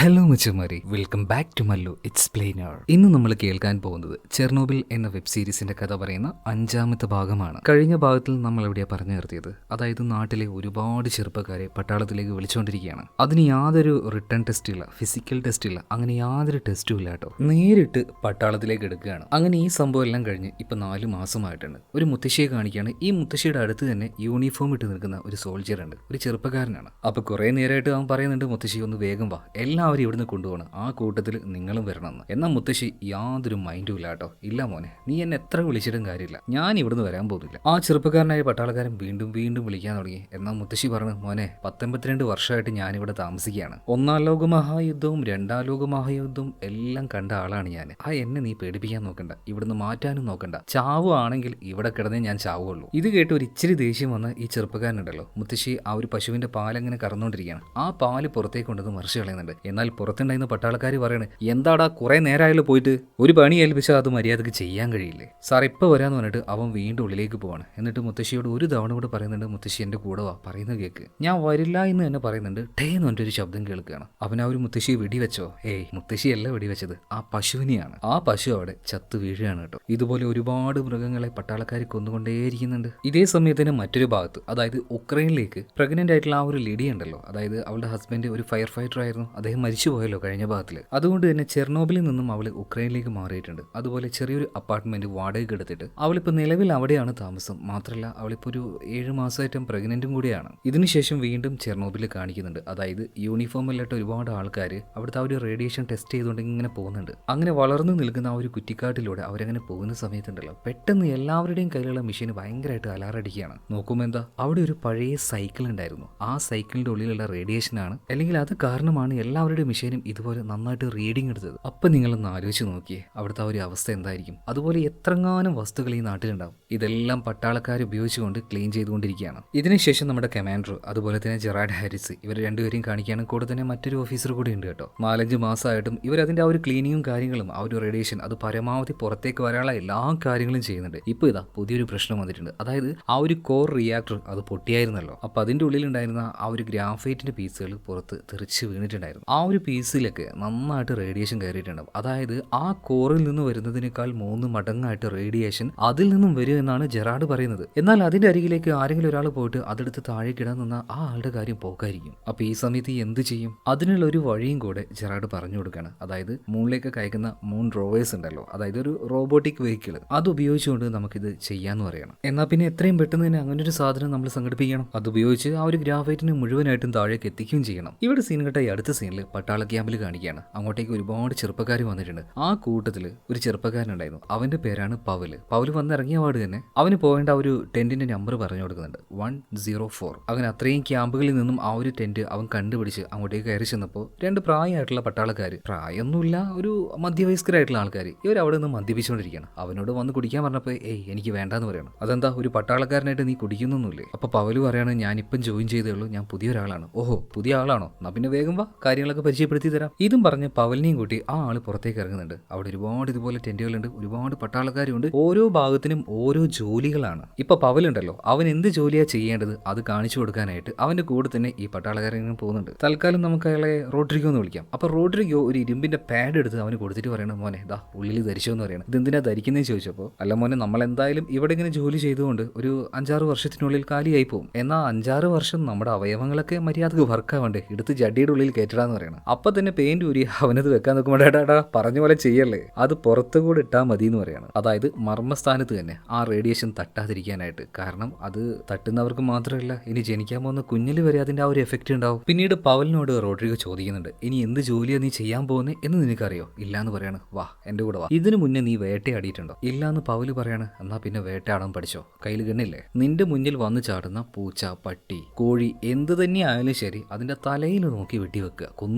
Hello മച്ചമാരി welcome back to Mallu explainer ഇന്ന് നമ്മൾ കേൾക്കാൻ പോകുന്നത് ചെർണോബിൽ എന്ന വെബ് സീരീസിന്റെ കഥ പറയുന്ന അഞ്ചാമത്തെ ഭാഗമാണ്. കഴിഞ്ഞ ഭാഗത്തിൽ നമ്മൾ എവിടെയാണ് പറഞ്ഞു നിർത്തിയത്? അതായത് നാട്ടിലെ ഒരുപാട് ചെറുപ്പക്കാരെ പട്ടാളത്തിലേക്ക് വിളിച്ചുകൊണ്ടിരിക്കുകയാണ്. അതിന് യാതൊരു റിട്ടേൺ ടെസ്റ്റ് ഇല്ല ഫിസിക്കൽ ടെസ്റ്റ് ഇല്ല അങ്ങനെ യാതൊരു ടെസ്റ്റും ഇല്ല കേട്ടോ. നേരിട്ട് പട്ടാളത്തിലേക്ക് എടുക്കുകയാണ്. അങ്ങനെ ഈ സംഭവം എല്ലാം കഴിഞ്ഞ് ഇപ്പൊ നാല് മാസമായിട്ടുണ്ട്. ഒരു മുത്തശ്ശിയെ കാണിക്കുകയാണ്. ഈ മുത്തശ്ശിയുടെ അടുത്ത് തന്നെ യൂണിഫോം ഇട്ട് നിൽക്കുന്ന ഒരു സോൾജിയർ ഉണ്ട്. ഒരു ചെറുപ്പക്കാരനാണ്. അപ്പൊ കുറെ നേരമായിട്ട് അവൻ പറയുന്നുണ്ട് മുത്തശ്ശി ഒന്ന് വേഗം വാ. എല്ലാവരും ഇവിടുന്ന് കൊണ്ടുപോകണം. ആ കൂട്ടത്തിൽ നിങ്ങളും വരണമെന്ന് എന്നാൽ മുത്തശ്ശി യാതൊരു മൈൻഡും ഇല്ല കേട്ടോ. ഇല്ല മോനെ നീ എന്നെ എത്ര വിളിച്ചിട്ടും കാര്യമില്ല. ഞാൻ ഇവിടുന്ന് വരാൻ പോകുന്നില്ല. ആ ചെറുപ്പക്കാരനായ പട്ടാളക്കാരൻ വീണ്ടും വീണ്ടും വിളിക്കാൻ തുടങ്ങി. എന്നാൽ മുത്തശ്ശി പറഞ്ഞു മോനെ പത്തൊമ്പത്തിരണ്ട് വർഷമായിട്ട് ഞാനിവിടെ താമസിക്കുകയാണ്. ഒന്നാം ലോക മഹായുദ്ധവും രണ്ടാം ലോക മഹായുദ്ധവും എല്ലാം കണ്ട ആളാണ് ഞാൻ. ആ എന്നെ നീ പേടിപ്പിക്കാൻ നോക്കണ്ട. ഇവിടുന്ന് മാറ്റാനും നോക്കണ്ട. ചാവു ആണെങ്കിൽ ഇവിടെ കിടന്നേ ഞാൻ ചാവുള്ളൂ ഇത് കേട്ട് ഒരു ഇച്ചിരി ദേഷ്യം വന്ന് ഈ ചെറുപ്പക്കാരനുണ്ടല്ലോ മുത്തശ്ശി ആ ഒരു പശുവിന്റെ പാലങ്ങനെ കറന്നുകൊണ്ടിരിക്കുകയാണ്. ആ പാൽ പുറത്തേക്ക് കൊണ്ടത് മറിച്ച് കളയുന്നുണ്ട്. എന്നാൽ പുറത്തുണ്ടായിരുന്ന പട്ടാളക്കാർ പറയണ് എന്താടാ കുറെ നേരമായാലും പോയിട്ട്? ഒരു പണി ഏൽപ്പിച്ചാൽ അത് മര്യാദയ്ക്ക് ചെയ്യാൻ കഴിയില്ലേ? സാർ ഇപ്പൊ വരാന്ന് പറഞ്ഞിട്ട് അവൻ വീണ്ടും ഉള്ളിലേക്ക് പോവാണ്. എന്നിട്ട് മുത്തശ്ശിയോട് ഒരു തവണ കൂടെ പറയുന്നുണ്ട് മുത്തശ്ശി എന്റെ കൂടെ വാ പറയുന്നത് കേക്ക്. ഞാൻ വരില്ല എന്ന് തന്നെ പറയുന്നുണ്ട് ടേ എന്ന് പറഞ്ഞൊരു ശബ്ദം കേൾക്കുകയാണ്. അവൻ ആ ഒരു മുത്തശ്ശി വെടിവെച്ചോ? ഏയ് മുത്തശ്ശിയല്ല വെടിവെച്ചത് ആ പശുവിനെയാണ്. ആ പശു അവിടെ ചത്ത് വീഴുകയാണ് കേട്ടോ. ഇതുപോലെ ഒരുപാട് മൃഗങ്ങളെ പട്ടാളക്കാർ കൊന്നുകൊണ്ടേയിരിക്കുന്നുണ്ട്. ഇതേ സമയത്തിന് മറ്റൊരു ഭാഗത്ത് അതായത് ഉക്രൈനിലേക്ക് പ്രഗ്നന്റ് ആയിട്ടുള്ള ആ ഒരു ലേഡി ഉണ്ടല്ലോ അതായത് അവളുടെ ഹസ്ബൻഡ് ഒരു ഫയർ ഫൈറ്റർ ആയിരുന്നു അദ്ദേഹം മരിച്ചു പോയല്ലോ കഴിഞ്ഞ ഭാഗത്തിൽ അതുകൊണ്ട് തന്നെ ചെർണോബിലിൽ നിന്നും അവൾ ഉക്രൈനിലേക്ക് മാറിയിട്ടുണ്ട്. അതുപോലെ ചെറിയൊരു അപ്പാർട്ട്മെന്റ് വാടകയ്ക്ക് എടുത്തിട്ട് അവളിപ്പോൾ നിലവിൽ അവിടെയാണ് താമസം. മാത്രമല്ല അവളിപ്പോൾ ഒരു ഏഴ് മാസമായിട്ടും പ്രഗ്നന്റും കൂടിയാണ്. ഇതിനുശേഷം വീണ്ടും ചെർണോബിൽ കാണിക്കുന്നുണ്ട്. അതായത് യൂണിഫോമിലിട്ട് ഒരുപാട് ആൾക്കാർ അവിടുത്തെ ആ ഒരു റേഡിയേഷൻ ടെസ്റ്റ് ചെയ്തുകൊണ്ട് ഇങ്ങനെ പോകുന്നുണ്ട്. അങ്ങനെ വളർന്നു നിൽക്കുന്ന ആ ഒരു കുറ്റിക്കാട്ടിലൂടെ അവരങ്ങനെ പോകുന്ന സമയത്തുണ്ടല്ലോ. പെട്ടെന്ന് എല്ലാവരുടെയും കയ്യിലുള്ള മെഷീൻ ഭയങ്കരമായിട്ട് അലാറടിക്കുകയാണ്. നോക്കുമ്പോൾ എന്താ? അവിടെ ഒരു പഴയ സൈക്കിൾ ഉണ്ടായിരുന്നു. ആ സൈക്കിളിന്റെ ഉള്ളിലുള്ള റേഡിയേഷനാണ് അല്ലെങ്കിൽ അത് കാരണമാണ് എല്ലാവരുടെയും മെഷീനും ഇതുപോലെ നന്നായിട്ട് റീഡിംഗ് എടുത്തത്. അപ്പം നിങ്ങളൊന്ന് ആലോചിച്ച് നോക്കിയേ അവിടുത്തെ ഒരു അവസ്ഥ എന്തായിരിക്കും? അതുപോലെ എത്രങ്ങാനും വസ്തുക്കൾ ഈ നാട്ടിലുണ്ടാവും. ഇതെല്ലാം പട്ടാളക്കാർ ഉപയോഗിച്ചുകൊണ്ട് ക്ലീൻ ചെയ്തുകൊണ്ടിരിക്കുകയാണ്. ഇതിനുശേഷം നമ്മുടെ കമാൻഡർ അതുപോലെ തന്നെ ജെറാഡ് ഹാരിസ് ഇവർ രണ്ടുപേരെയും കാണിക്കാനും കൂടെ തന്നെ മറ്റൊരു ഓഫീസർ കൂടി ഉണ്ട് കേട്ടോ. നാലഞ്ച് മാസമായിട്ടും ഇവർ അതിന്റെ ആ ഒരു ക്ലീനിങ്ങും കാര്യങ്ങളും ആ ഒരു റേഡിയേഷൻ അത് പരമാവധി പുറത്തേക്ക് വരാനുള്ള എല്ലാ കാര്യങ്ങളും ചെയ്യുന്നുണ്ട്. ഇപ്പോൾ ഇതാ പുതിയൊരു പ്രശ്നം വന്നിട്ടുണ്ട്. അതായത് ആ ഒരു കോർ റിയാക്ടർ അത് പൊട്ടിയായിരുന്നല്ലോ. അപ്പോൾ അതിന്റെ ഉള്ളിലുണ്ടായിരുന്ന ആ ഒരു ഗ്രാഫൈറ്റിന്റെ പീസുകൾ പുറത്ത് തെറിച്ച് വീണിട്ടുണ്ടായിരുന്നു. ആ ഒരു പീസിലൊക്കെ നന്നായിട്ട് റേഡിയേഷൻ കയറിയിട്ടുണ്ടാവും. അതായത് ആ കോറിൽ നിന്ന് വരുന്നതിനേക്കാൾ മൂന്ന് മടങ്ങായിട്ട് റേഡിയേഷൻ അതിൽ നിന്നും വരും എന്നാണ് ജെറാഡ് പറയുന്നത്. എന്നാൽ അതിന്റെ അരികിലേക്ക് ആരെങ്കിലും ഒരാൾ പോയിട്ട് അതെടുത്ത് താഴേക്ക് ഇടാൻ നിന്ന ആ ആളുടെ കാര്യം പോക്കായിരിക്കും. അപ്പൊ ഈ സമയത്ത് എന്ത് ചെയ്യും? അതിനുള്ള ഒരു വഴിയും കൂടെ ജെറാഡ് പറഞ്ഞു കൊടുക്കുകയാണ്. അതായത് മൂണിലേക്ക് അയക്കുന്ന മൂൺ റോവേഴ്സ് ഉണ്ടല്ലോ. അതായത് ഒരു റോബോട്ടിക് വെഹിക്കിൾ അത് ഉപയോഗിച്ചുകൊണ്ട് നമുക്കിത് ചെയ്യാന്ന് പറയണം. എന്നാൽ പിന്നെ എത്രയും പെട്ടെന്ന് തന്നെ അങ്ങനെ ഒരു സാധനം നമ്മൾ സംഘടിപ്പിക്കണം. അത് ഉപയോഗിച്ച് ആ ഒരു ഗ്രാഫൈറ്റിനെ മുഴുവനായിട്ടും താഴേക്ക് എത്തിക്കുകയും ചെയ്യണം. ഇവിടെ സീൻ കേട്ട ഈ അടുത്ത സീനിൽ പട്ടാള ക്യാമ്പിൽ കാണിക്കുകയാണ്. അങ്ങോട്ടേക്ക് ഒരുപാട് ചെറുപ്പക്കാർ വന്നിട്ടുണ്ട്. ആ കൂട്ടത്തിൽ ഒരു ചെറുപ്പക്കാരനുണ്ടായിരുന്നു. അവന്റെ പേരാണ് പവൽ. പവൽ വന്നിറങ്ങിയ പാട് തന്നെ അവന് പോകേണ്ട ഒരു ടെന്റിന്റെ നമ്പർ പറഞ്ഞു കൊടുക്കുന്നുണ്ട്. One zero four. അങ്ങനെ അത്രയും ക്യാമ്പുകളിൽ നിന്നും ആ ഒരു ടെന്റ് അവൻ കണ്ടുപിടിച്ച് അങ്ങോട്ടേക്ക് കയറി ചെന്നപ്പോൾ രണ്ട് പ്രായമായിട്ടുള്ള പട്ടാളക്കാർ പ്രായമൊന്നുമില്ല ഒരു മധ്യവയസ്കരായിട്ടുള്ള ആൾക്കാർ ഇവർ അവിടെ നിന്ന് മദ്യപിച്ചുകൊണ്ടിരിക്കുകയാണ്. അവനോട് വന്ന് കുടിക്കാൻ പറഞ്ഞപ്പോൾ ഏയ് എനിക്ക് വേണ്ടാന്ന് പറയണം. അതെന്താ ഒരു പട്ടാളക്കാരനായിട്ട് നീ കുടിക്കുന്നൊന്നുമില്ലേ? അപ്പോൾ പവൽ പറയാണ് ഞാനിപ്പം ജോയിൻ ചെയ്തേ ഉള്ളൂ. ഞാൻ പുതിയ ഒരാളാണ്. ഓഹോ പുതിയ ആളാണോ? എന്നാ പിന്നെ വേഗം വാ. കാര്യങ്ങളൊക്കെ പരിചയപ്പെടുത്തി തരാം. ഇതും പറഞ്ഞ് പവലിനെയും കൂട്ടി ആ ആൾ പുറത്തേക്ക് ഇറങ്ങുന്നുണ്ട്. അവിടെ ഒരുപാട് ഇതുപോലെ ടെന്റുകളുണ്ട്. ഒരുപാട് പട്ടാളക്കാരുണ്ട്. ഓരോ ഭാഗത്തിനും ഓരോ ജോലികളാണ്. ഇപ്പൊ പവലുണ്ടല്ലോ. അവൻ എന്ത് ജോലിയാ ചെയ്യേണ്ടത്? അത് കാണിച്ചു കൊടുക്കാനായിട്ട് അവന്റെ കൂടെ തന്നെ ഈ പട്ടാളക്കാരൻ ഇങ്ങനെ പോകുന്നുണ്ട്. തൽക്കാലം നമുക്ക് അയാളെ റോഡ്രിഗോ എന്ന് വിളിക്കാം. അപ്പൊ റോഡ്രിഗോ ഒരു ഇരുമ്പിന്റെ പാഡ് എടുത്ത് അവന് കൊടുത്തിട്ട് പറയണം മോനെ ദാ ഉള്ളിൽ ധരിച്ചോ എന്ന് പറയണം. ഇതെന്തിനാ ധരിക്കുന്നതെന്ന് ചോദിച്ചപ്പോൾ അല്ല മോനെ നമ്മൾ എന്തായാലും ഇവിടെ ഇങ്ങനെ ജോലി ചെയ്തുകൊണ്ട് ഒരു അഞ്ചാറ് വർഷത്തിനുള്ളിൽ കാലിയായി പോകും. എന്നാ അഞ്ചാറ് വർഷം നമ്മുടെ അവയവങ്ങളൊക്കെ മര്യാദയ്ക്ക് വർക്കാവണ്ടേ എടുത്ത് ജഡിയുടെ ഉള്ളിൽ കയറ്റടാന്ന് പറയണം. അപ്പൊ തന്നെ പെയിന്റ് ഊരി അവനത് വെക്കാൻ നോക്കുമ്പോൾ ഡാടാ പറഞ്ഞ പോലെ ചെയ്യല്ലേ? അത് പുറത്തു കൂടെ ഇട്ടാൽ മതി എന്ന് പറയണം. അതായത് മർമ്മസ്ഥാനത്ത് തന്നെ ആ റേഡിയേഷൻ തട്ടാതിരിക്കാനായിട്ട്. കാരണം അത് തട്ടുന്നവർക്ക് മാത്രമല്ല ഇനി ജനിക്കാൻ പോകുന്ന കുഞ്ഞിൽ വരെ അതിന്റെ ആ ഒരു എഫക്റ്റ് ഉണ്ടാവും. പിന്നീട് പവലിനോട് റോഡ്രിഗോ ചോദിക്കുന്നുണ്ട് ഇനി എന്ത് ജോലിയാണ് നീ ചെയ്യാൻ പോകുന്നത് എന്ന് നിനക്കറിയോ? ഇല്ലാന്ന് പറയാണ് വാ എന്റെ കൂടെ വാ. ഇതിനു മുന്നേ നീ വേട്ടയാടിയിട്ടുണ്ടോ? ഇല്ലാന്ന് പവൽ പറയാണ് എന്നാ പിന്നെ വേട്ടയാടാൻ പഠിച്ചോ? കയ്യിൽ ഗണ്ണില്ലേ? നിന്റെ മുന്നിൽ വന്നു ചാടുന്ന പൂച്ച പട്ടി കോഴി എന്ത് തന്നെ ആയാലും ശരി അതിന്റെ തലയിൽ നോക്കി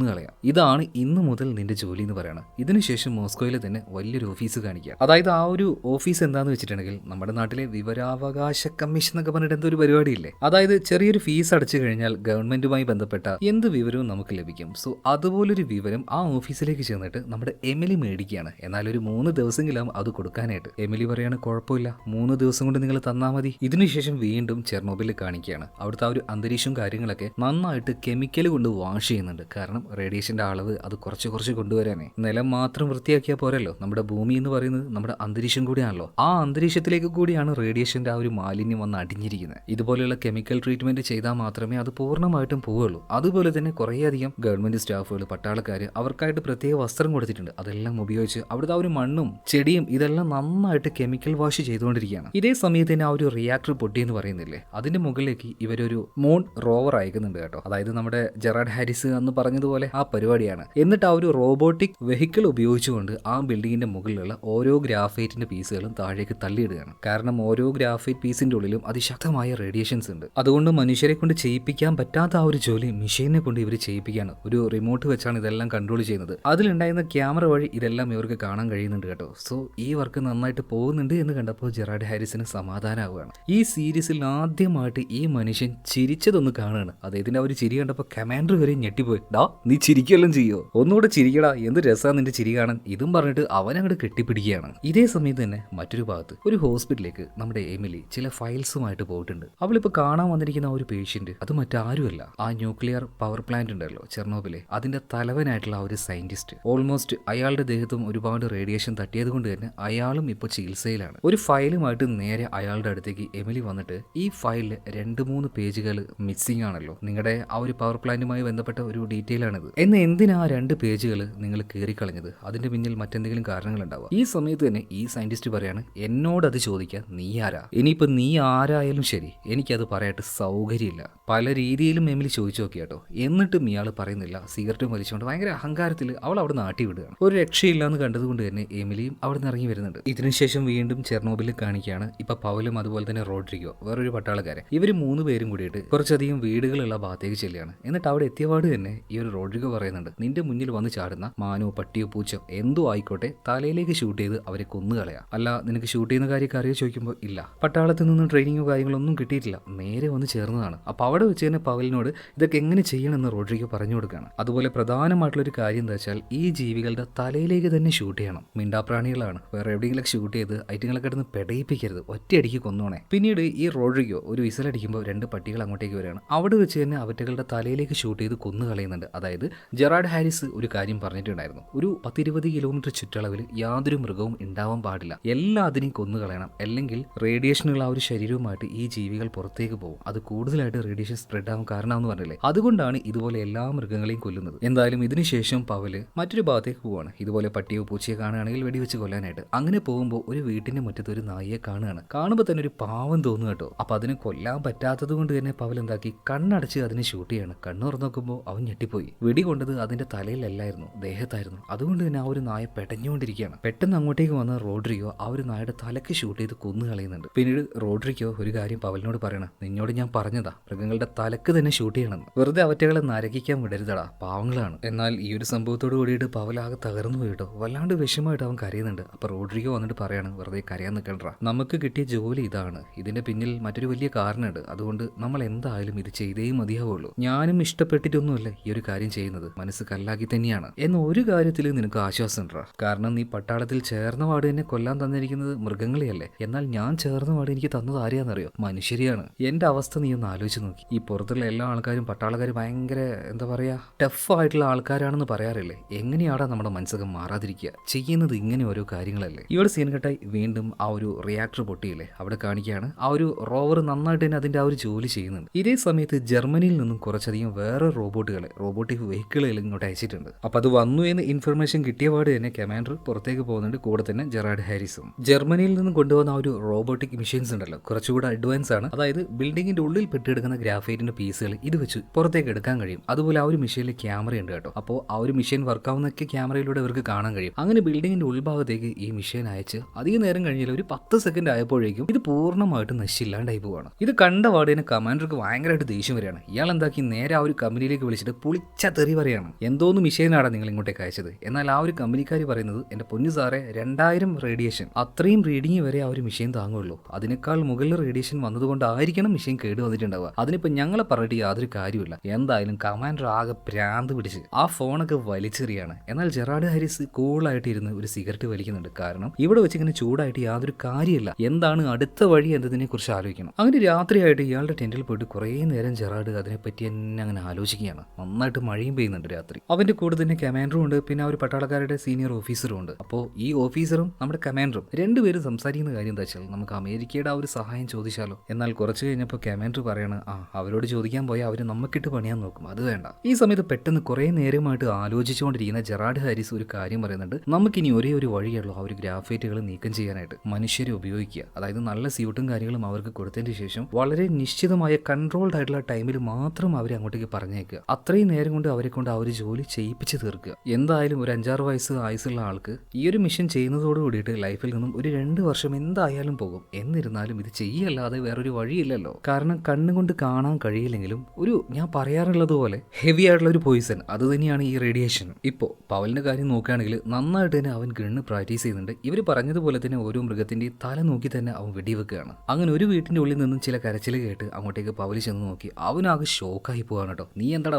കൊന്നുകളയാം ഇതാണ് ഇന്ന് മുതൽ നിന്റെ ജോലി എന്ന് പറയുന്നത് ഇതിനുശേഷം മോസ്കോയിൽ തന്നെ വലിയൊരു ഓഫീസ് കാണിക്കുക. അതായത് ആ ഒരു ഓഫീസ് എന്താണെന്ന് വെച്ചിട്ടുണ്ടെങ്കിൽ നമ്മുടെ നാട്ടിലെ വിവരാവകാശ കമ്മീഷൻ എന്നൊക്കെ പറഞ്ഞിട്ട് എന്തോ ഒരു പരിപാടിയില്ലേ? അതായത് ചെറിയൊരു ഫീസ് അടച്ചു കഴിഞ്ഞാൽ ഗവൺമെന്റുമായി ബന്ധപ്പെട്ട എന്ത് വിവരവും നമുക്ക് ലഭിക്കും. സോ അതുപോലൊരു വിവരം ആ ഓഫീസിലേക്ക് ചെന്നിട്ട് നമ്മുടെ എമിലി മേടിക്കുകയാണ്. എന്നാൽ ഒരു മൂന്ന് ദിവസമെങ്കിലും അത് കൊടുക്കാനായിട്ട്. എമിലി പറയാണ് കുഴപ്പമില്ല. മൂന്ന് ദിവസം കൊണ്ട് നിങ്ങൾ തന്നാൽ മതി. ഇതിനുശേഷം വീണ്ടും ചെർണോബിൽ കാണിക്കുകയാണ്. അവിടുത്തെ ആ ഒരു അന്തരീക്ഷവും കാര്യങ്ങളൊക്കെ നന്നായിട്ട് കെമിക്കൽ കൊണ്ട് വാഷ് ചെയ്യുന്നുണ്ട്. കാരണം റേഡിയേഷന്റെ അളവ് അത് കുറച്ച് കുറച്ച് കൊണ്ടുവരാനേ. നിലം മാത്രം വൃത്തിയാക്കിയാൽ പോരല്ലോ. നമ്മുടെ ഭൂമി എന്ന് പറയുന്നത് നമ്മുടെ അന്തരീക്ഷം കൂടിയാണല്ലോ. ആ അന്തരീക്ഷത്തിലേക്ക് കൂടിയാണ് റേഡിയേഷന്റെ ആ ഒരു മാലിന്യം വന്ന് അടിഞ്ഞിരിക്കുന്നത് ഇതുപോലെയുള്ള കെമിക്കൽ ട്രീറ്റ്മെന്റ് ചെയ്താൽ മാത്രമേ അത് പൂർണമായിട്ടും പോവുള്ളൂ അതുപോലെ തന്നെ കുറേയധികം ഗവൺമെന്റ് സ്റ്റാഫുകൾ പട്ടാളക്കാർ അവർക്കായിട്ട് പ്രത്യേക വസ്ത്രം കൊടുത്തിട്ടുണ്ട്. അതെല്ലാം ഉപയോഗിച്ച് അവിടുത്തെ ആ ഒരു മണ്ണും ചെടിയും ഇതെല്ലാം നന്നായിട്ട് കെമിക്കൽ വാഷ് ചെയ്തുകൊണ്ടിരിക്കുകയാണ്. ഇതേ സമയത്ത് തന്നെ ആ ഒരു റിയാക്ടർ പൊട്ടി എന്ന് പറയുന്നില്ലേ? അതിന്റെ മുകളിലേക്ക് ഇവരൊരു മോൺ റോവർ അയക്കുന്നുണ്ട് കേട്ടോ. അതായത് നമ്മുടെ ജെറാഡ് ഹാരിസ് എന്ന് പറഞ്ഞതുപോലെ ആ പരിപാടിയാണ്. എന്നിട്ട് ആ ഒരു റോബോട്ടിക് വെഹിക്കിൾ ഉപയോഗിച്ചുകൊണ്ട് ആ ബിൽഡിങ്ങിന്റെ മുകളിലുള്ള ഓരോ ഗ്രാഫൈറ്റിന്റെ പീസുകളും താഴേക്ക് തള്ളിയിടുകയാണ്. കാരണം ഓരോ ഗ്രാഫൈറ്റ് പീസിന്റെ ഉള്ളിലും അതിശക്തമായ റേഡിയേഷൻസ് ഉണ്ട്. അതുകൊണ്ട് മനുഷ്യരെ കൊണ്ട് ചെയ്യിപ്പിക്കാൻ പറ്റാത്ത ആ ഒരു ജോലി മെഷീനെ കൊണ്ട് ഇവർ ചെയ്യിപ്പിക്കുകയാണ്. ഒരു റിമോട്ട് വെച്ചാണ് ഇതെല്ലാം കൺട്രോൾ ചെയ്യുന്നത്. അതിലുണ്ടായിരുന്ന ക്യാമറ വഴി ഇതെല്ലാം ഇവർക്ക് കാണാൻ കഴിയുന്നുണ്ട് കേട്ടോ. സോ ഈ വർക്ക് നന്നായിട്ട് പോകുന്നുണ്ട് എന്ന് കണ്ടപ്പോൾ ജെറാഡ് ഹാരിസിന് സമാധാനമാവുകയാണ് ഈ സീരീസിൽ ആദ്യമായിട്ട് ഈ മനുഷ്യൻ ചിരിച്ചതൊന്ന് കാണുകയാണ്. അദ്ദേഹത്തിന്റെ ആ ഒരു ചിരി കണ്ടപ്പോൾ കമാൻഡർ വരെ ഞെട്ടിപ്പോയി. ഡാ നീ ചിരിക്കുകയെല്ലാം ചെയ്യോ? ഒന്നുകൂടെ ചിരിക്കടാ. എന്ത് രസമാണ് നിന്റെ ചിരി കാണാൻ? ഇതും പറഞ്ഞിട്ട് അവൻ അങ്ങോട്ട് കെട്ടിപ്പിടിക്കുകയാണ്. ഇതേ സമയത്ത് തന്നെ മറ്റൊരു ഭാഗത്ത് ഒരു ഹോസ്പിറ്റലിലേക്ക് നമ്മുടെ എമിലി ചില ഫയൽസുമായിട്ട് പോയിട്ടുണ്ട്. അവളിപ്പോൾ കാണാൻ വന്നിരിക്കുന്ന ഒരു പേഷ്യന്റ് അത് മറ്റാരുമല്ല. ആ ന്യൂക്ലിയർ പവർ പ്ലാന്റ് ഉണ്ടല്ലോ ചെർണോബിലെ. അതിന്റെ തലവനായിട്ടുള്ള ഒരു സയന്റിസ്റ്റ്. ഓൾമോസ്റ്റ് അയാളുടെ ദേഹത്തും ഒരുപാട് റേഡിയേഷൻ തട്ടിയത് കൊണ്ട് തന്നെ അയാളും ഇപ്പോൾ ചികിത്സയിലാണ്. ഒരു ഫയലുമായിട്ട് നേരെ അയാളുടെ അടുത്തേക്ക് എമിലി വന്നിട്ട് ഈ ഫയലിൽ രണ്ട് മൂന്ന് പേജുകൾ മിസ്സിംഗ് ആണല്ലോ. നിങ്ങളുടെ ആ ഒരു പവർ പ്ലാന്റുമായി ബന്ധപ്പെട്ട ഒരു ഡീറ്റെയിൽ ആണിത് എന്ന് എന്തിനാ രണ്ട് പേജുകൾ നിങ്ങൾ കീറിക്കളഞ്ഞത്? അതിന്റെ പിന്നിൽ മറ്റെന്തെങ്കിലും കാരണങ്ങൾ ഉണ്ടാവുക ഈ സമയത്ത് തന്നെ ഈ സയന്റിസ്റ്റ് പറയാണ് എന്നോട് അത് ചോദിക്കാൻ നീ ആരാ? ഇനിയിപ്പോ നീ ആരായാലും ശരി എനിക്കത് പറയാട്ട് സൗകര്യമില്ല. പല രീതിയിലും എമിലി ചോദിച്ചു നോക്കി കേട്ടോ എന്നിട്ടും ഇയാൾ പറയുന്നില്ല. സിഗരറ്റും വലിച്ചുകൊണ്ട് ഭയങ്കര അഹങ്കാരത്തിൽ അവൾ അവിടെ നാട്ടി വിടുകയാണ്. ഒരു രക്ഷയില്ല എന്ന് കണ്ടതുകൊണ്ട് തന്നെ എമിലിയും അവിടെ നിന്ന് ഇറങ്ങി വരുന്നുണ്ട്. ഇതിനുശേഷം വീണ്ടും ചെർണോബിൽ കാണിക്കുകയാണ്. ഇപ്പൊ പവലും അതുപോലെ തന്നെ റോഡ്രിഗോ വേറൊരു പട്ടാളക്കാരെ ഇവർ മൂന്ന് പേരും കൂടിയിട്ട് കുറച്ചധികം വീടുകളുള്ള ഭാഗത്തേക്ക് ചെല്ലുകയാണ്. എന്നിട്ട് അവിടെ എത്തിയപാട് തന്നെ ഈ ഒരു റോഡ്രിഗോ പറയുന്നുണ്ട് നിന്റെ മുന്നിൽ വന്ന് ചാടുന്ന മാനോ പട്ടിയോ പൂച്ചോ എന്തോ ആയിക്കോട്ടെ തലയിലേക്ക് ഷൂട്ട് ചെയ്ത് അവരെ കൊന്നുകളയാ അല്ല നിനക്ക് ഷൂട്ട് ചെയ്യുന്ന കാര്യമൊക്കെ അറിയോ ചോദിക്കുമ്പോൾ ഇല്ല. പട്ടാളത്തിൽ നിന്നും ട്രെയിനിങ്ങോ കാര്യങ്ങളൊന്നും കിട്ടിയിട്ടില്ല. നേരെ വന്ന് ചേർന്നതാണ്. അപ്പോൾ അവിടെ വെച്ച് തന്നെ പവലിനോട് ഇതൊക്കെ എങ്ങനെ ചെയ്യണമെന്ന് റോഡ്രിഗോ പറഞ്ഞു കൊടുക്കുകയാണ് അതുപോലെ പ്രധാനമായിട്ടുള്ള ഒരു കാര്യം എന്താ വെച്ചാൽ ഈ ജീവികളുടെ തലയിലേക്ക് തന്നെ ഷൂട്ട് ചെയ്യണം. മിണ്ടാപ്രാണികളാണ്. വേറെ എവിടെയെങ്കിലും ഷൂട്ട് ചെയ്ത് ഐറ്റങ്ങളൊക്കെ കിടന്ന് പെടയിപ്പിക്കരുത്. ഒറ്റയടിക്ക് കൊന്നോണേ. പിന്നീട് ഈ റോഡ്രിഗോ ഒരു വിസലടിക്കുമ്പോൾ രണ്ട് പട്ടികൾ അങ്ങോട്ടേക്ക് വരികയാണ്. അവിടെ വെച്ച് തന്നെ അവറ്റകളുടെ തലയിലേക്ക് ഷൂട്ട് ചെയ്ത് കൊന്നു കളയുന്നുണ്ട്. അതായത് ജെറാഡ് ഹാരിസ് ഒരു കാര്യം പറഞ്ഞിട്ടുണ്ടായിരുന്നു. ഒരു പത്തിരുപത് കിലോമീറ്റർ ചുറ്റളവിൽ യാതൊരു മൃഗവും ഉണ്ടാവാൻ പാടില്ല. എല്ലാത്തിനെയും കൊന്നു കളയണം അല്ലെങ്കിൽ റേഡിയേഷനുള്ള ആ ഒരു ശരീരവുമായിട്ട് ഈ ജീവികൾ പുറത്തേക്ക് പോകും. അത് കൂടുതലായിട്ട് റേഡിയേഷൻ സ്പ്രെഡ് ആവാൻ കാരണമെന്ന് പറഞ്ഞില്ലേ? അതുകൊണ്ടാണ് ഇതുപോലെ എല്ലാ മൃഗങ്ങളെയും കൊല്ലുന്നത്. എന്തായാലും ഇതിനുശേഷം പവൽ മറ്റൊരു ഭാഗത്തേക്ക് പോവാണ്. ഇതുപോലെ പട്ടിയോ പൂച്ചയോ കാണുകയാണെങ്കിൽ വെടിവെച്ച് കൊല്ലാനായിട്ട്. അങ്ങനെ പോകുമ്പോൾ ഒരു വീട്ടിന്റെ മുറ്റത്ത് ഒരു നായയെ കാണുകയാണ്. കാണുമ്പോൾ തന്നെ ഒരു പാവം തോന്നുന്നു കേട്ടോ. അപ്പൊ അതിനെ കൊല്ലാൻ പറ്റാത്തത് കൊണ്ട് തന്നെ പവൽ എന്താക്കി? കണ്ണടച്ച് അതിനെ ഷൂട്ട് ചെയ്യാണ്. കണ്ണുറ നോക്കുമ്പോൾ അവൻ ഞെട്ടിപ്പോയി. വെടി കൊണ്ടത് അതിന്റെ തലയിലല്ലായിരുന്നു ദേഹത്തായിരുന്നു. അതുകൊണ്ട് തന്നെ ആ ഒരു നായ പെടഞ്ഞുകൊണ്ടിരിക്കുകയാണ്. പെട്ടെന്ന് അങ്ങോട്ടേക്ക് വന്ന റോഡ്രിഗോ ആ ഒരു നായയുടെ തലക്ക് ഷൂട്ട് ചെയ്ത് കൊന്നു കളയുന്നുണ്ട്. പിന്നീട് റോഡ്രിഗോ ഒരു കാര്യം പവലിനോട് പറയണം നിന്നോട് ഞാൻ പറഞ്ഞതാ മൃഗങ്ങളുടെ തലക്ക് തന്നെ ഷൂട്ട് ചെയ്യണമെന്ന്. വെറുതെ അവറ്റകളെ നരകിക്കാൻ വിടരുതടാ പാവങ്ങളാണ്. എന്നാൽ ഈ ഒരു സംഭവത്തോട് കൂടിയിട്ട് പവലാകെ തകർന്നു പോയിട്ടോ വല്ലാണ്ട് വിഷമമായിട്ട് അവൻ കരയുന്നുണ്ട്. അപ്പൊ റോഡ്രിഗോ വന്നിട്ട് പറയാണ് വെറുതെ കരയാൻ നിൽക്കണ്ട. നമുക്ക് കിട്ടിയ ജോലി ഇതാണ്. ഇതിന്റെ പിന്നിൽ മറ്റൊരു വലിയ കാരണമുണ്ട്. അതുകൊണ്ട് നമ്മൾ എന്തായാലും ഇത് ചെയ്തേ മതിയാവുള്ളൂ. ഞാനും ഇഷ്ടപ്പെട്ടിട്ടൊന്നുമല്ല ഈ ഒരു കാര്യം ചെയ്യുന്നത്. മനസ്സ് കല്ലാക്കി തന്നെയാണ്. എന്ന ഒരു കാര്യത്തിൽ നിനക്ക് ആശ്വാസം കാരണം നീ പട്ടാളത്തിൽ ചേർന്ന പാട് എന്നെ കൊല്ലാൻ തന്നിരിക്കുന്നത് മൃഗങ്ങളെയല്ലേ. എന്നാൽ ഞാൻ ചേർന്ന പാട് എനിക്ക് തന്നത് ആരെയാണെന്നറിയോ? മനുഷ്യരെയാണ്. എന്റെ അവസ്ഥ നീ ഒന്ന് ആലോചിച്ച് നോക്കി. ഈ പുറത്തുള്ള എല്ലാ ആൾക്കാരും പട്ടാളക്കാർ ഭയങ്കര എന്താ പറയാ ടഫ് ആയിട്ടുള്ള ആൾക്കാരാണെന്ന് പറയാറില്ലേ? എങ്ങനെയാടാ നമ്മുടെ മനസ്സൊക്കെ മാറാതിരിക്കുക? ചെയ്യുന്നത് ഇങ്ങനെ ഓരോ കാര്യങ്ങളല്ലേ. ഇവിടെ സീൻ കെട്ടായി വീണ്ടും ആ ഒരു റിയാക്ടർ പൊട്ടിയില്ലേ? അവിടെ കാണിക്കുകയാണ് ആ ഒരു റോവർ നന്നായിട്ട് തന്നെ അതിന്റെ ആ ഒരു ജോലി ചെയ്യുന്നുണ്ട്. ഇതേ സമയത്ത് ജർമ്മനിയിൽ നിന്നും കുറച്ചധികം വേറെ റോബോട്ടുകളെ റോബോട്ടിക് വെഹിക്കിളുകൾ ഇങ്ങോട്ട് അയച്ചിട്ടുണ്ട്. അപ്പൊ അത് വന്നു എന്ന് ഇൻഫർമേഷൻ കിട്ടിയ പാട് തന്നെ കമാൻഡർ പുറത്തേക്ക് പോകുന്നുണ്ട്. കൂടെ തന്നെ ജെറാഡ് ഹാരിസും. ജർമ്മനിയിൽ നിന്ന് കൊണ്ടുവന്ന ഒരു റോബോട്ടിക് മെഷീൻസ് ഉണ്ടല്ലോ. കുറച്ചുകൂടെ അഡ്വാൻസ് ആണ്. അതായത് ബിൽഡിങ്ങിന്റെ ഉള്ളിൽ പെട്ടെടുക്കുന്ന ഗ്രാഫൈറ്റിന്റെ പീസുകൾ ഇത് വെച്ച് പുറത്തേക്ക് എടുക്കാൻ കഴിയും. അതുപോലെ ആ ഒരു മെഷീനിൽ ക്യാമറ ഉണ്ട് കേട്ടോ. അപ്പോൾ ആ ഒരു മെഷീൻ വർക്കാവുന്നൊക്കെ ക്യാമറയിലൂടെ അവർക്ക് കാണാൻ കഴിയും. അങ്ങനെ ബിൽഡിങ്ങിന്റെ ഉൾഭാഗത്തേക്ക് ഈ മെഷീൻ അയച്ച് അധിക നേരം കഴിഞ്ഞാൽ ഒരു പത്ത് സെക്കൻഡ് ആയപ്പോഴേക്കും ഇത് പൂർണമായിട്ട് നശിച്ചില്ലാണ്ടായി പോവാണ്. ഇത് കണ്ട പാടിന് കമാൻഡർക്ക് ഭയങ്കരമായിട്ട് ദേഷ്യം വരികയാണ്. ഇയാൾ എന്താക്കി? നേരെ ആ ഒരു കമ്പനിയിലേക്ക് വിളിച്ചിട്ട് പുളിച്ച തെറി പറയാണ്. എന്തോന്ന് മിഷേനാണ് നിങ്ങൾ ഇങ്ങോട്ടേക്ക് അയച്ചത്? എന്നാൽ ആ ഒരു കമ്പനിക്കാർ പറയുന്നത് എന്റെ പൊന്നു സാറെ രണ്ടായിരം റേഡിയേഷൻ. അത്രയും റീഡിങ് വരെ ആ ഒരു മിഷീൻ താങ്ങുള്ളൂ. അതിനേക്കാൾ മുകളിൽ റേഡിയേഷൻ വന്നതുകൊണ്ടായിരിക്കണം മിഷീൻ കേട് വന്നിട്ടുണ്ടാവുക. അതിനിപ്പോൾ ഞങ്ങളെ പറഞ്ഞിട്ട് യാതൊരു കാര്യമില്ല എന്തായാലും കമാൻഡർ ആകെ പ്രാന്ത് പിടിച്ച് ആ ഫോണൊക്കെ വലിച്ചെറിയാണ്. എന്നാൽ ജെറാഡ് ഹാരിസ് കൂളായിട്ട് ഇരുന്ന് ഒരു സിഗരറ്റ് വലിക്കുന്നുണ്ട്. കാരണം ഇവിടെ വെച്ച് ഇങ്ങനെ ചൂടായിട്ട് യാതൊരു കാര്യമില്ല എന്താണ് അടുത്ത വഴി എന്നതിനെ കുറിച്ച് ആലോചിക്കണം. അങ്ങനെ രാത്രിയായിട്ട് ഇയാളുടെ ടെന്റിൽ പോയിട്ട് കുറേ നേരം ജെറാഡ് അതിനെപ്പറ്റി തന്നെ അങ്ങനെ ആലോചിക്കുകയാണ്. നന്നായിട്ട് മഴ മഴയും പെയ്യുന്നുണ്ട് രാത്രി. അവന്റെ കൂടെ തന്നെ കമാൻഡറും ഉണ്ട് പിന്നെ ഒരു പട്ടാളക്കാരുടെ സീനിയർ ഓഫീസറും ഉണ്ട്. അപ്പോൾ ഈ ഓഫീസറും നമ്മുടെ കമാൻഡറും രണ്ടുപേരും സംസാരിക്കുന്ന കാര്യം എന്താ വെച്ചാൽ നമുക്ക് അമേരിക്കയുടെ ആ ഒരു സഹായം ചോദിച്ചാലോ? എന്നാൽ കുറച്ച് കഴിഞ്ഞപ്പോൾ കമാൻഡർ പറയാണ് ആ അവരോട് ചോദിക്കാൻ പോയാൽ അവർ നമുക്കിട്ട് പണിയാൻ നോക്കും. അത് വേണ്ട. ഈ സമയത്ത് പെട്ടെന്ന് കുറേ നേരമായിട്ട് ആലോചിച്ചുകൊണ്ടിരിക്കുന്ന ജെറാഡ് ഹാരിസ് ഒരു കാര്യം പറയുന്നുണ്ട്. നമുക്കിനി ഒരേ ഒരു വഴിയുള്ളൂ ആ ഒരു ഗ്രാഫൈറ്റുകൾ നീക്കം ചെയ്യാനായിട്ട്. മനുഷ്യരെ ഉപയോഗിക്കുക. അതായത് നല്ല സ്യൂട്ടും കാര്യങ്ങളും അവർക്ക് കൊടുത്തതിന് ശേഷം വളരെ നിശ്ചിതമായ കൺട്രോൾഡ് ആയിട്ടുള്ള ടൈമിൽ മാത്രം അവരെ അങ്ങോട്ടേക്ക് പറഞ്ഞേക്കുക. അത്രയും നേരം കൊണ്ട് അവരെ കൊണ്ട് ആ ഒരു ജോലി ചെയ്യിപ്പിച്ച് തീർക്കുക. എന്തായാലും ഒരു അഞ്ചാറ് വയസ്സ് ആയുസുള്ള ആൾക്ക് ഈ ഒരു മിഷൻ ചെയ്യുന്നതോട് കൂടിയിട്ട് ലൈഫിൽ നിന്നും ഒരു രണ്ട് വർഷം എന്തായാലും പോകും. എന്നിരുന്നാലും ഇത് ചെയ്യല്ലാതെ വേറൊരു വഴിയില്ലല്ലോ. കാരണം കണ്ണുകൊണ്ട് കാണാൻ കഴിയില്ലെങ്കിലും ഒരു ഞാൻ പറയാറുള്ളത് പോലെ ഹെവി ആയിട്ടുള്ള ഒരു പോയിസൺ അത് തന്നെയാണ് ഈ റേഡിയേഷൻ ഇപ്പോൾ പവലിന്റെ കാര്യം നോക്കുകയാണെങ്കിൽ നന്നായിട്ട് തന്നെ അവൻ ഗണ്ണ് പ്രാക്ടീസ് ചെയ്യുന്നുണ്ട്. ഇവർ പറഞ്ഞതുപോലെ തന്നെ ഓരോ മൃഗത്തിന്റെ തല നോക്കി തന്നെ അവൻ വെടിവെക്കുകയാണ്. അങ്ങനെ ഒരു വീട്ടിന്റെ ഉള്ളിൽ നിന്നും ചില കരച്ചിൽ കേട്ട് അങ്ങോട്ടേക്ക് പവൽ ചെന്ന് നോക്കി അവനാകെ ഷോക്കായി പോവാണ് കേട്ടോ. നീ എന്താടാ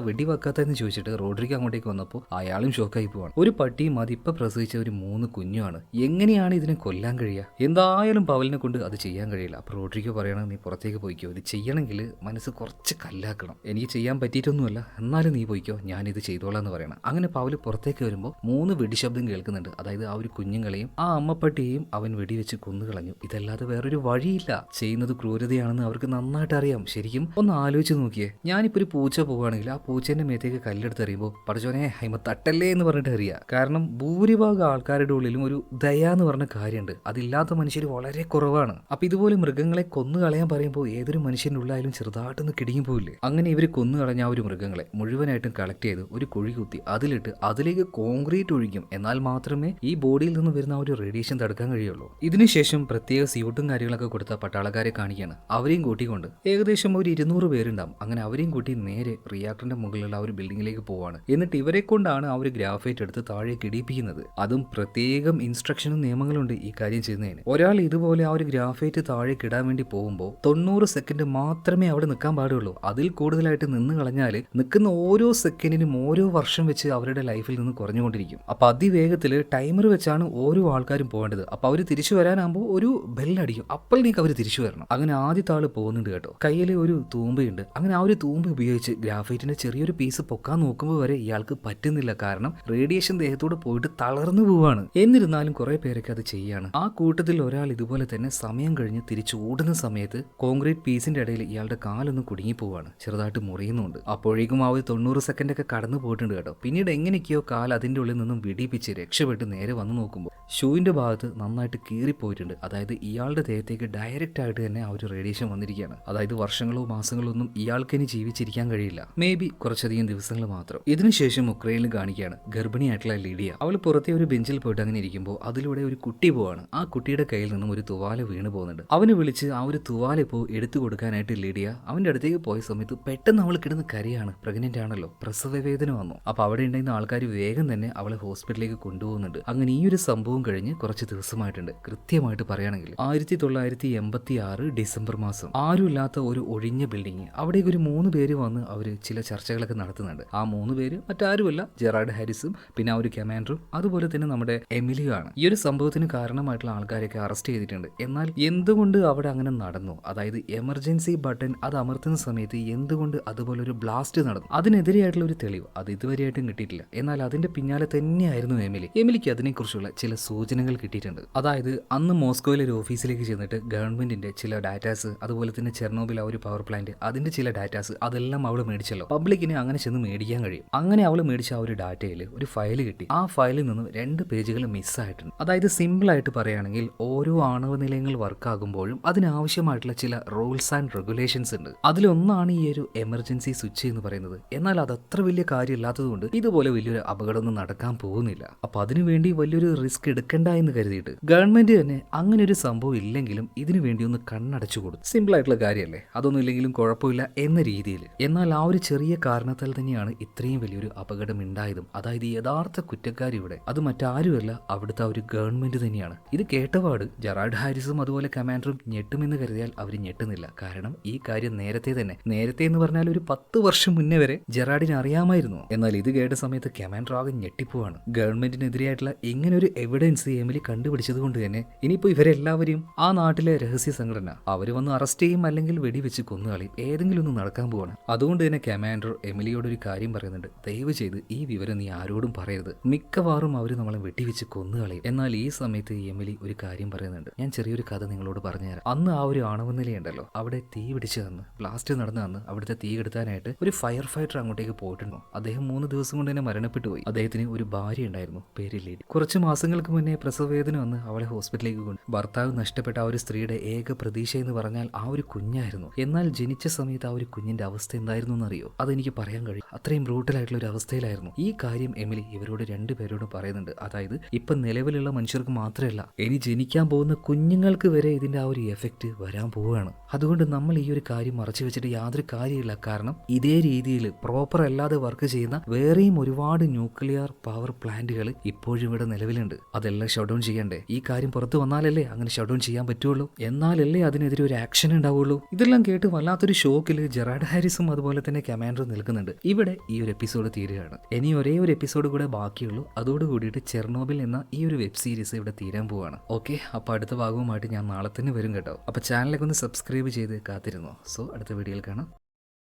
വെടിവെക്കാത്തതെന്ന് ചോദിച്ചിട്ട് റോഡ്രിക്ക് അങ്ങോട്ടേക്ക് വന്നപ്പോൾ അയാളും ഷോക്കായി പോവാണ്. ഒരു പട്ടിയും അത് ഇപ്പം പ്രസവിച്ച ഒരു മൂന്ന് കുഞ്ഞുമാണ്. എങ്ങനെയാണ് ഇതിനെ കൊല്ലാൻ കഴിയുക? എന്തായാലും പവലിനെ കൊണ്ട് അത് ചെയ്യാൻ കഴിയില്ല. അപ്പോൾ റോഡ്രിക്ക് പറയണം നീ പുറത്തേക്ക് പോയിക്കോ. ഇത് ചെയ്യണമെങ്കിൽ മനസ്സ് കുറച്ച് കല്ലാക്കണം. എനിക്ക് ചെയ്യാൻ പറ്റിയിട്ടൊന്നുമല്ല. എന്നാലും നീ പോയിക്കോ. ഞാൻ ഇത് ചെയ്തോളാം എന്ന് പറയണം. അങ്ങനെ പവൽ പുറത്തേക്ക് വരുമ്പോൾ മൂന്ന് വെടിശബ്ദം കേൾക്കുന്നുണ്ട്. അതായത് ആ ഒരു കുഞ്ഞുങ്ങളെയും ആ അമ്മപ്പട്ടിയെയും അവൻ വെടിവെച്ച് കൊന്നുകളഞ്ഞു. ഇതല്ലാതെ വേറൊരു വഴിയില്ല. ചെയ്യുന്നത് ക്രൂരതയാണെന്ന് അവർക്ക് നന്നായിട്ട് അറിയാം ശരിക്കും ഒന്ന് ആലോചിച്ച് നോക്കിയേ. ഞാനിപ്പോൾ ഒരു പൂച്ച പോവുകയാണെങ്കിൽ ആ പൂച്ചേന്റെ മേത്തേക്ക് കല്ലെടുത്ത് എറിയുമ്പോൾ പഠിച്ചോനെ ഹൈമ തട്ടല്ലേ എന്ന് പറഞ്ഞിട്ട് എറിയുക കാരണം ഭൂരിഭാഗം ആൾക്കാരുടെ ഉള്ളിലും ഒരു ദയ എന്ന് പറഞ്ഞ കാര്യമുണ്ട് അതില്ലാത്ത മനുഷ്യർ വളരെ കുറവാണ്. അപ്പൊ ഇതുപോലെ മൃഗങ്ങളെ കൊന്നു കളയാൻ പറയുമ്പോൾ ഏതൊരു മനുഷ്യന്റെ ഉള്ളായാലും ചെറുതായിട്ടൊന്ന് കിടിയും പോയില്ലേ അങ്ങനെ ഇവർ കൊന്നു കളഞ്ഞ ഒരു മൃഗങ്ങളെ മുഴുവനായിട്ടും കളക്ട് ചെയ്ത് ഒരു കുഴി കുത്തി അതിലിട്ട് അതിലേക്ക് കോൺക്രീറ്റ് ഒഴിക്കും. എന്നാൽ മാത്രമേ ഈ ബോഡിയിൽ നിന്ന് വരുന്ന ഒരു റേഡിയേഷൻ തടുക്കാൻ കഴിയുള്ളൂ. ഇതിനുശേഷം പ്രത്യേക സ്യൂട്ടും കാര്യങ്ങളൊക്കെ കൊടുത്ത പട്ടാളക്കാരെ കാണിക്കുകയാണ് അവരെയും കൂട്ടിക്കൊണ്ട് ഏകദേശം ഒരു ഇരുന്നൂറ് പേരുണ്ടാവും. അങ്ങനെ അവരെയും കൂട്ടി നേരെ റിയാക്ടറിന്റെ മുകളിലുള്ള ഒരു ബിൽഡിങ്ങിലേക്ക് പോവാണ്. എന്നിട്ട് ഇവരെ കൊണ്ടാണ് ആ ഒരു ഗ്രാഫൈറ്റ് എടുത്ത് താഴെ ഇടിപ്പിക്കുന്നത് അതും പ്രത്യേകം ഇൻസ്ട്രക്ഷനും നിയമങ്ങളുണ്ട് ഈ കാര്യം ചെയ്യുന്നതിന്. ഒരാൾ ഇതുപോലെ ആ ഒരു ഗ്രാഫൈറ്റ് താഴെ കിടാൻ വേണ്ടി പോകുമ്പോൾ തൊണ്ണൂറ് സെക്കൻഡ് മാത്രമേ അവിടെ നിൽക്കാൻ പാടുള്ളൂ. അതിൽ കൂടുതലായിട്ട് നിന്ന് കളഞ്ഞാൽ നിൽക്കുന്ന ഓരോ സെക്കൻഡിനും ഓരോ വർഷം വെച്ച് അവരുടെ ലൈഫിൽ നിന്ന് കുറഞ്ഞുകൊണ്ടിരിക്കും. അപ്പൊ അതിവേഗത്തിൽ ടൈമർ വെച്ചാണ് ഓരോ ആൾക്കാരും പോകേണ്ടത്. അപ്പൊ അവർ തിരിച്ചു വരാനാകുമ്പോൾ ഒരു ബെല്ലടിക്കും. അപ്പോഴേക്ക് അവർ തിരിച്ചു വരണം. അങ്ങനെ ആദ്യത്തെ ആൾ പോകുന്നുണ്ട് കേട്ടോ. കയ്യിൽ ഒരു തൂമ്പയുണ്ട്. അങ്ങനെ ആ ഒരു തൂമ്പ ഉപയോഗിച്ച് ഗ്രാഫൈറ്റിന്റെ ചെറിയൊരു പീസ് പൊക്കാൻ നോക്കുമ്പോൾ വരെ ഇയാൾക്ക് പറ്റുന്നില്ല. കാരണം റേഡിയേഷൻ ദേഹത്തോട് പോയിട്ട് തളർന്നു പോവാണ്. എന്നിരുന്നാലും കുറെ പേരൊക്കെ അത് ചെയ്യാണ്. ആ കൂട്ടത്തിൽ ഒരാൾ ഇതുപോലെ തന്നെ സമയം കഴിഞ്ഞ് തിരിച്ചു ഓടുന്ന സമയത്ത് കോൺക്രീറ്റ് പീസിന്റെ ഇടയിൽ ഇയാളുടെ കാലൊന്ന് കുടുങ്ങി പോവാണ്. ചെറുതായിട്ട് മുറിയുന്നുണ്ട്. അപ്പോഴേക്കും ആ ഒരു തൊണ്ണൂറ് സെക്കൻഡ് ഒക്കെ കടന്നു പോയിട്ടുണ്ട് കേട്ടോ. പിന്നീട് എങ്ങനെയൊക്കെയോ കാൽ അതിന്റെ ഉള്ളിൽ നിന്നും വിടിപ്പിച്ച് രക്ഷപ്പെട്ട് നേരെ വന്നു നോക്കുമ്പോൾ ഷൂവിന്റെ ഭാഗത്ത് നന്നായിട്ട് കീറിപ്പോയിട്ടുണ്ട്. അതായത് ഇയാളുടെ ദേഹത്തേക്ക് ഡയറക്റ്റ് ആയിട്ട് തന്നെ ആ ഒരു റേഡിയേഷൻ വന്നിരിക്കുകയാണ്. അതായത് വർഷങ്ങളോ മാസങ്ങളോ ഒന്നും ഇയാൾക്ക് ഇനി ജീവിച്ചിരിക്കാൻ കഴിയില്ല. മേ ബി കുറച്ചധികം ദിവസങ്ങൾ മാത്രം. ഇതിനുശേഷം ഉക്രൈനിൽ കാണിക്കുകയാണ് ഗർഭിണിയായിട്ടുള്ള ലീഡിയ. അവൾ പുറത്തെ ഒരു ബെഞ്ചിൽ പോയിട്ട് അങ്ങനെ ഇരിക്കുമ്പോൾ അതിലൂടെ ഒരു കുട്ടി പോവാണ്. ആ കുട്ടിയുടെ കയ്യിൽ നിന്നും ഒരു തുവാല വീണ് പോകുന്നുണ്ട്. അവന് വിളിച്ച് ആ ഒരു തുവാല ഇപ്പോൾ എടുത്തു കൊടുക്കാനായിട്ട് ലീഡിയ അവന്റെ അടുത്തേക്ക് പോയ സമയത്ത് പെട്ടെന്ന് അവൾ കിടന്ന് കരയാണ്. പ്രഗ്നന്റ് ആണല്ലോ. പ്രസവ വേദന വന്നു. അപ്പൊ അവിടെ ഉണ്ടായിരുന്ന ആൾക്കാർ വേഗം തന്നെ അവളെ ഹോസ്പിറ്റലിലേക്ക് കൊണ്ടുപോകുന്നുണ്ട്. അങ്ങനെ ഈ ഒരു സംഭവം കഴിഞ്ഞ് കുറച്ച് ദിവസമായിട്ടുണ്ട്. കൃത്യമായിട്ട് പറയുകയാണെങ്കിൽ ആയിരത്തി തൊള്ളായിരത്തി എൺപത്തി ആറ് ഡിസംബർ മാസം ആരുമില്ലാത്ത ഒരു ഒഴിഞ്ഞ ബിൽഡിംഗ് അവിടേക്ക് ഒരു മൂന്ന് പേര് വന്ന് അവർ ചില ചർച്ചകളൊക്കെ നടത്തുന്നുണ്ട്. ആ മൂന്ന് പേര് മറ്റാരുമല്ല ജെറാഡ് ഹാരിസും പിന്നെ ആ ഒരു കമാൻഡറും അതുപോലെ തന്നെ നമ്മുടെ എമിലിയോ ആണ്. ഈ ഒരു സംഭവത്തിന് കാരണമായിട്ടുള്ള ആൾക്കാരെയൊക്കെ അറസ്റ്റ് ചെയ്തിട്ടുണ്ട്. എന്നാൽ എന്തുകൊണ്ട് അവിടെ അങ്ങനെ നടന്നു? അതായത് എമർജൻസി ബട്ടൺ അത് അമർത്തുന്ന സമയത്ത് എന്തുകൊണ്ട് അതുപോലെ ഒരു ബ്ലാസ്റ്റ് നടന്നു? അതിനെതിരെയായിട്ടുള്ള ഒരു തെളിവ് അത് ഇതുവരെയായിട്ടും കിട്ടിയിട്ടില്ല. എന്നാൽ അതിന്റെ പിന്നാലെ തന്നെയായിരുന്നു എമിലി. എമിലിക്ക് അതിനെക്കുറിച്ചുള്ള ചില സൂചനകൾ കിട്ടിയിട്ടുണ്ട്. അതായത് അന്ന് മോസ്കോയിലെ ഒരു ഓഫീസിലേക്ക് ചെന്നിട്ട് ഗവൺമെന്റിന്റെ ചില ഡാറ്റാസ് അതുപോലെ തന്നെ ചെർണോബിൽ ആ ഒരു പവർ പ്ലാന്റ് അതിന്റെ ചില ഡാറ്റാസ് അതെല്ലാം അവൾ മേടിച്ചല്ലോ. പബ്ലിക്കിനെ അങ്ങനെ ചെന്ന് മേടിക്കാൻ കഴിയും. അങ്ങനെ അവൾ മേടിച്ച ആ ഒരു ഡാറ്റയിൽ ഒരു ഫയൽ കിട്ടി. ആ ഫയലിൽ നിന്ന് രണ്ട് പേജുകൾ മിസ്സായിട്ടുണ്ട്. അതായത് സിമ്പിൾ ആയിട്ട് പറയുകയാണെങ്കിൽ ഓരോ ആണവ നിലയങ്ങൾ വർക്കാകുമ്പോഴും അതിനാവശ്യമായിട്ടുള്ള ചില റൂൾസ് ആൻഡ് റെഗുലേഷൻസ് ഉണ്ട്. അതിലൊന്നാണ് ഈ ഒരു എമർജൻസി സ്വിച്ച് എന്ന് പറയുന്നത്. എന്നാൽ അത് അത്ര വലിയ കാര്യമില്ലാത്തതുകൊണ്ട് ഇതുപോലെ വലിയൊരു അപകടമൊന്നും നടക്കാൻ പോകുന്നില്ല. അപ്പൊ അതിനുവേണ്ടി വലിയൊരു റിസ്ക് എടുക്കണ്ട എന്ന് കരുതിയിട്ട് ഗവൺമെന്റ് തന്നെ അങ്ങനെ ഒരു സംഭവം ഇല്ലെങ്കിലും ഇതിനു വേണ്ടി ഒന്ന് കണ്ണടച്ചു കൊടുത്തു. സിമ്പിൾ ആയിട്ടുള്ള കാര്യമല്ലേ? അതൊന്നും ഇല്ലെങ്കിലും കുഴപ്പമില്ല എന്ന രീതിയിൽ എന്നാൽ ആ ഒരു ചെറിയ കാരണത്താൽ തന്നെയാണ് ഇത്രയും വലിയൊരു അപകടം ഉണ്ടായതും. അതായത് യഥാർത്ഥ കുറ്റക്കാരി ഇവിടെ അത് മറ്റാരുമല്ല അവിടുത്തെ ഒരു ഗവൺമെന്റ് തന്നെയാണ്. ഇത് കേട്ടപാട് ജെറാൾഡ് ഹാരിസും അതുപോലെ കമാൻഡറും ഞെട്ടുമെന്ന് കരുതിയാൽ അവർ ഞെട്ടുന്നില്ല. കാരണം ഈ കാര്യം നേരത്തെ തന്നെ നേരത്തെ എന്ന് പറഞ്ഞാൽ ഒരു പത്ത് വർഷം മുന്നേ വരെ ജെറാഡിന് അറിയാമായിരുന്നു. എന്നാൽ ഇത് കേട്ട സമയത്ത് കമാൻഡർ ആകെ ഞെട്ടിപ്പോവാണ്. ഗവൺമെന്റിനെതിരെയായിട്ടുള്ള ഇങ്ങനെ ഒരു എവിഡൻസ് എമിലി കണ്ടുപിടിച്ചത് കൊണ്ട് തന്നെ ഇനിയിപ്പോ ഇവരെല്ലാവരെയും ആ നാട്ടിലെ രഹസ്യ സംഘടന അവർ വന്ന് അറസ്റ്റ് ചെയ്യും അല്ലെങ്കിൽ വെടിവെച്ച് കൊന്നുകളയും. ഏതെങ്കിലും ഒന്ന് നടക്കാൻ പോവാണ്. അതുകൊണ്ട് തന്നെ കമാൻഡർ എമിലിയോട് ഒരു കാര്യം പറയുന്നുണ്ട്. ദയവ് ചെയ്ത് ഈ വിവരം നീ ആരോടും പറയരുത്. മിക്കവാറും അവർ നമ്മളെ വെട്ടിവെച്ച് കൊന്നുകളയും. എന്നാൽ ഈ സമയത്ത് എമിലി ഒരു കാര്യം പറയുന്നുണ്ട്. ഞാൻ ചെറിയൊരു കഥ നിങ്ങളോട് പറഞ്ഞുതരാം. അന്ന് ആ ഒരു ആണവ നിലയുണ്ടല്ലോ അവിടെ തീ പിടിച്ച് തന്ന് ബ്ലാസ്റ്റ് നടന്ന് തന്ന് അവിടുത്തെ തീ കെടുത്താനായിട്ട് ഒരു ഫയർ ഫൈറ്റർ അങ്ങോട്ടേക്ക് പോയിട്ടുണ്ടോ. അദ്ദേഹം മൂന്ന് ദിവസം കൊണ്ട് തന്നെ മരണപ്പെട്ടു പോയി. അദ്ദേഹത്തിന് ഒരു ഭാര്യ ഉണ്ടായിരുന്നു. പേര് ലേഡി. കുറച്ച് മാസങ്ങൾക്ക് മുന്നേ പ്രസവവേദന വന്ന് അവളെ ഹോസ്പിറ്റലിലേക്ക് കൊണ്ട് ഭർത്താവ് നഷ്ടപ്പെട്ട ആ ഒരു സ്ത്രീയുടെ ഏക പ്രതീക്ഷ എന്ന് പറഞ്ഞാൽ ആ ഒരു കുഞ്ഞായിരുന്നു. എന്നാൽ ജനിച്ച സമയത്ത് ആ ഒരു കുഞ്ഞിന്റെ അവസ്ഥ എന്തായിരുന്നു എന്നറിയോ? അതെനിക്ക് പറയാൻ കഴിയും. അത്രയും ബ്രൂട്ടലായിട്ടുള്ള ഒരു അവസ്ഥയിലായിരുന്നു. ഈ കാര്യം എമിലി ഇവരോട് രണ്ടുപേരോട് പറയുന്നുണ്ട്. അതായത് ഇപ്പൊ നിലവിലുള്ള മനുഷ്യർക്ക് മാത്രമല്ല ഇനി ജനിക്കാൻ പോകുന്ന കുഞ്ഞുങ്ങൾക്ക് വരെ ഇതിന്റെ ആ ഒരു എഫക്റ്റ് വരാൻ പോവുകയാണ്. അതുകൊണ്ട് നമ്മൾ ഈ ഒരു കാര്യം മറച്ചു വെച്ചിട്ട് യാതൊരു കാര്യമില്ല കാരണം ഇതേ രീതിയിൽ പ്രോപ്പർ അല്ലാതെ വർക്ക് ചെയ്യുന്ന വേറെയും ഒരുപാട് ന്യൂക്ലിയർ പവർ പ്ലാന്റുകൾ ഇപ്പോഴും ഇവിടെ നിലവിലുണ്ട്. അതെല്ലാം ഷട്ട് ഡൗൺ ചെയ്യണ്ടേ? ഈ കാര്യം പുറത്തു വന്നാലല്ലേ അങ്ങനെ ഷട്ട് ഡൗൺ ചെയ്യാൻ പറ്റുള്ളൂ? എന്നാലല്ലേ അതിനെതിരെ ഒരു ആക്ഷൻ ഉണ്ടാവുള്ളൂ? ഇതെല്ലാം കേട്ട് വല്ലാത്തൊരു ഷോക്കിൽ ജെറാഡ് ഹാരിസും അതുപോലെ തന്നെ കമാൻഡർ നിൽക്കുന്നുണ്ട്. ഇവിടെ ഈ ഒരു എപ്പിസോഡ് തീരുകയാണ്. ഇനി ഒരേ ഒരു എപ്പിസോഡ് കൂടെ ബാക്കിയുള്ളൂ. അതോട് കൂടിയിട്ട് ചെർണോബിൽ എന്ന ഈ ഒരു വെബ് സീരീസ് ഇവിടെ തീരാൻ പോവാണ്. ഓക്കെ അപ്പോൾ അടുത്ത ഭാഗവുമായിട്ട് ഞാൻ നാളെ തന്നെ വരും കേട്ടോ. അപ്പോൾ ചാനലൊക്കെ ഒന്ന് സബ്സ്ക്രൈബ് ചെയ്ത് കാത്തിരുന്നോ. സോ അടുത്ത വീഡിയോയിൽ കാണാം.